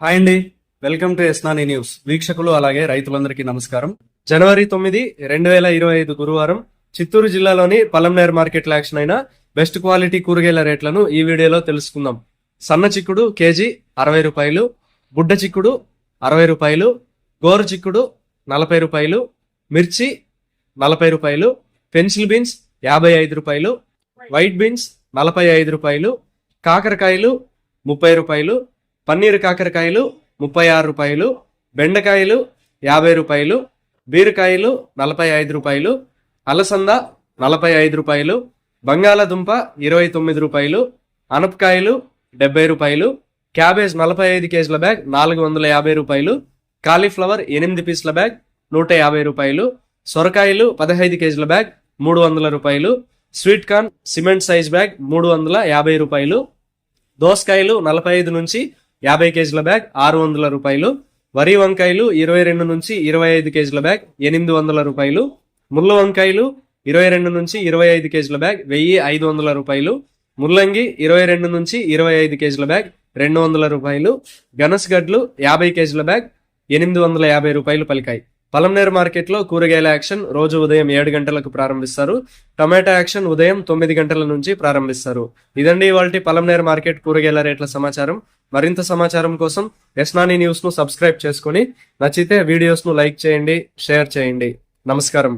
Hi అండి. Welcome to ఎస్నాని news. వీక్షకులు అలాగే రైతులందరికీ నమస్కారం. జనవరి తొమ్మిది రెండు వేల ఇరవై ఐదు గురువారం చిత్తూరు జిల్లాలోని పలంనేర్ మార్కెట్ యాక్షన్ అయిన బెస్ట్ క్వాలిటీ కూరగాయల రేట్లను ఈ వీడియోలో తెలుసుకుందాం. సన్న చిక్కుడు కేజీ అరవై రూపాయలు బుడ్డ చిక్కుడు అరవై రూపాయలు గోరు చిక్కుడు నలభై రూపాయలు మిర్చి నలభై రూపాయలు పెన్సిల్ బీన్స్ యాభై ఐదు రూపాయలు వైట్ బీన్స్ నలభై ఐదు రూపాయలు కాకరకాయలు ముప్పై రూపాయలు పన్నీరు కాకరకాయలు ముప్పై ఆరు రూపాయలు బెండకాయలు యాభై రూపాయలు బీరకాయలు నలభై ఐదు రూపాయలు అలసంద నలభై ఐదు రూపాయలు బంగాళదుంప ఇరవై తొమ్మిది రూపాయలు అనపకాయలు డెబ్బై రూపాయలు క్యాబేజ్ నలభై ఐదు కేజీల బ్యాగ్ నాలుగు వందల యాభై రూపాయలు కాలీఫ్లవర్ ఎనిమిది పీసుల బ్యాగ్ నూట యాభై రూపాయలు సొరకాయలు పదహైదు కేజీల బ్యాగ్ మూడు వందల రూపాయలు sweet corn cement size bag మూడు వందల యాభై రూపాయలు దోసకాయలు నలభై ఐదు నుంచి యాభై కేజీల బ్యాగ్ ఆరు వందల రూపాయలు. వరి వంకాయలు ఇరవై రెండు నుంచి ఇరవై ఐదు కేజీల బ్యాగ్ ఎనిమిది వందల రూపాయలు. ముళ్ళ వంకాయలు ఇరవై రెండు నుంచి ఇరవై ఐదు కేజీల బ్యాగ్ వెయ్యి ఐదు వందల రూపాయలు. ముల్లంగి ఇరవై రెండు నుంచి ఇరవై ఐదు కేజీల బ్యాగ్ రెండు వందల రూపాయలు. గనసగడ్లు యాభై కేజీల బ్యాగ్ ఎనిమిది వందల యాభై రూపాయలు పలికాయి. పలంనేరు మార్కెట్లో కూరగాయల యాక్షన్ రోజు ఉదయం ఏడు గంటలకు ప్రారంభిస్తారు. టమాటా యాక్షన్ ఉదయం తొమ్మిది గంటల నుంచి ప్రారంభిస్తారు. ఇదండి ఇవాళ పలంనేరు మార్కెట్ కూరగాయల రేట్ల సమాచారం. మరింత సమాచారం కోసం ఎస్నాని న్యూస్ను సబ్స్క్రైబ్ చేసుకొని నచ్చితే వీడియోస్ను లైక్ చేయండి షేర్ చేయండి. నమస్కారం.